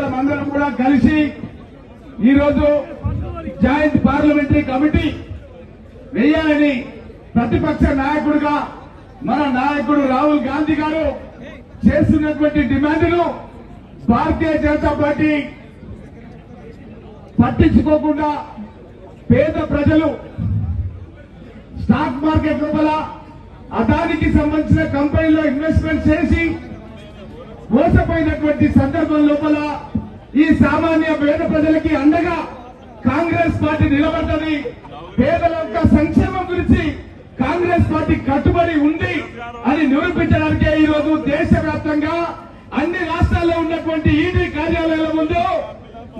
కార్యకర్తల అందరం కూడా కలిసి ఈరోజు జాయింట్ పార్లమెంటరీ కమిటీ వేయాలని ప్రతిపక్ష నాయకుడిగా మన నాయకుడు రాహుల్ గాంధీ గారు చేస్తున్నటువంటి డిమాండ్ను భారతీయ జనతా పార్టీ పట్టించుకోకుండా పేద ప్రజలు స్టాక్ మార్కెట్ లోపల అదానికి సంబంధించిన కంపెనీలో ఇన్వెస్ట్మెంట్ చేసి మోసపోయినటువంటి సందర్భం లోపల ఈ సామాన్య పేద ప్రజలకి అండగా కాంగ్రెస్ పార్టీ నిలబడ్డది. పేదల యొక్క సంక్షేమం గురించి కాంగ్రెస్ పార్టీ కట్టుబడి ఉంది అని నిరూపించడానికే ఈ రోజు దేశవ్యాప్తంగా అన్ని రాష్ట్రాల్లో ఉన్నటువంటి ఈడీ కార్యాలయాల ముందు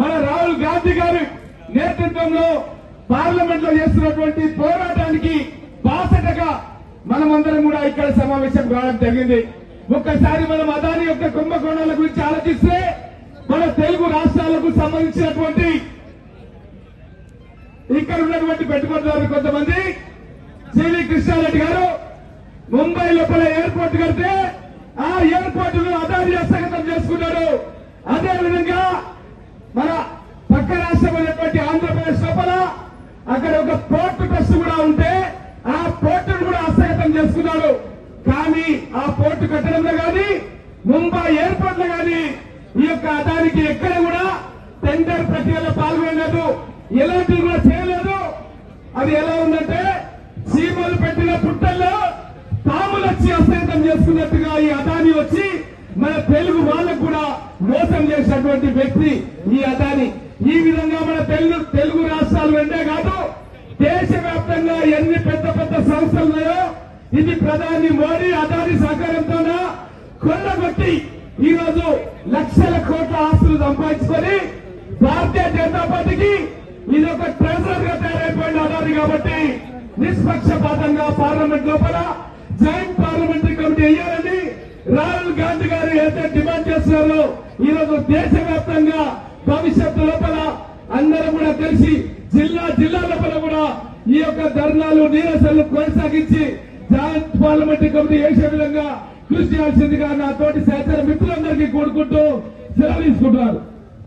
మన రాహుల్ గాంధీ గారి నేతృత్వంలో పార్లమెంట్లో చేస్తున్నటువంటి పోరాటానికి బాసటగా మనమందరం కూడా ఇక్కడ సమావేశం కావడం జరిగింది. ఒక్కసారి మనం అదాని యొక్క కుంభకోణాల గురించి ఆలోచిస్తే మన తెలుగు రాష్ట్రాలకు సంబంధించినటువంటి ఇక్కడ ఉన్నటువంటి పెట్టుబడిదారులు కొంతమంది సివి కృష్ణారెడ్డి గారు ముంబై లోపల ఎయిర్పోర్ట్ కడితే ఆ ఎయిర్పోర్ట్ను అదాని హస్తగతం చేసుకున్నారు అదే విధంగా మన పక్క రాష్ట్రమైనటువంటి ఆంధ్రప్రదేశ్ లోపల అక్కడ ఒక పోర్టు ట్రస్ట్ కూడా ఉంటే ఆ పోర్టును కూడా హస్తగతం చేసుకున్నాడు. కానీ ఆ పోర్టు కట్టడంలో కానీ ముంబై ఎయిర్పోర్ట్లో కానీ ఈ యొక్క అదానికి ఎక్కడ కూడా టెండర్ ప్రక్రియలో పాల్గొనలేదు. ఎలాంటివి కూడా చేయలేదు. అది ఎలా ఉందంటే సీమలు పెట్టిన పుట్టల్లో తాములు వచ్చి హస్తగతం చేసుకున్నట్టుగా ఈ అదాని వచ్చి మన తెలుగు వాళ్ళకు కూడా మోసం చేసినటువంటి వ్యక్తి ఈ అదాని. ఈ విధంగా మన తెలుగు తెలుగు రాష్ట్రాలు వెంటే కాదు దేశవ్యాప్తంగా ఎన్ని పెద్ద పెద్ద సంస్థలు ఉన్నాయో ఇది ప్రధాని మోడీ అదాని సహకారంతోన కొల్లగొట్టి ఈ రోజు లక్షల కోట్ల ఆస్తులు సంపాదించుకొని భారతీయ జనతా పార్టీకి ఇది ఒక ట్రెజరర్గా తయారైపోయింది అదాని కాబట్టి నిష్పక్షపాతంగా పార్లమెంట్ లోపల జాయింట్ పార్లమెంటరీ కమిటీ వేయాలని రాహుల్ గాంధీ గారు ఏదైతే డిమాండ్ చేస్తున్నారో ఈ రోజు దేశవ్యాప్తంగా భవిష్యత్తు లోపల అందరం కూడా కలిసి జిల్లా జిల్లా లోపల కూడా ఈ యొక్క ధర్నాలు నీరసలు కొనసాగించి జాయింట్ పార్లమెంటరీ కమిటీ వేసే విధంగా కృషి చేయాల్సిందిగా నా తోటి సహచర మిత్రులందరికీ కోరుకుంటూ సెలవు తీసుకుంటున్నారు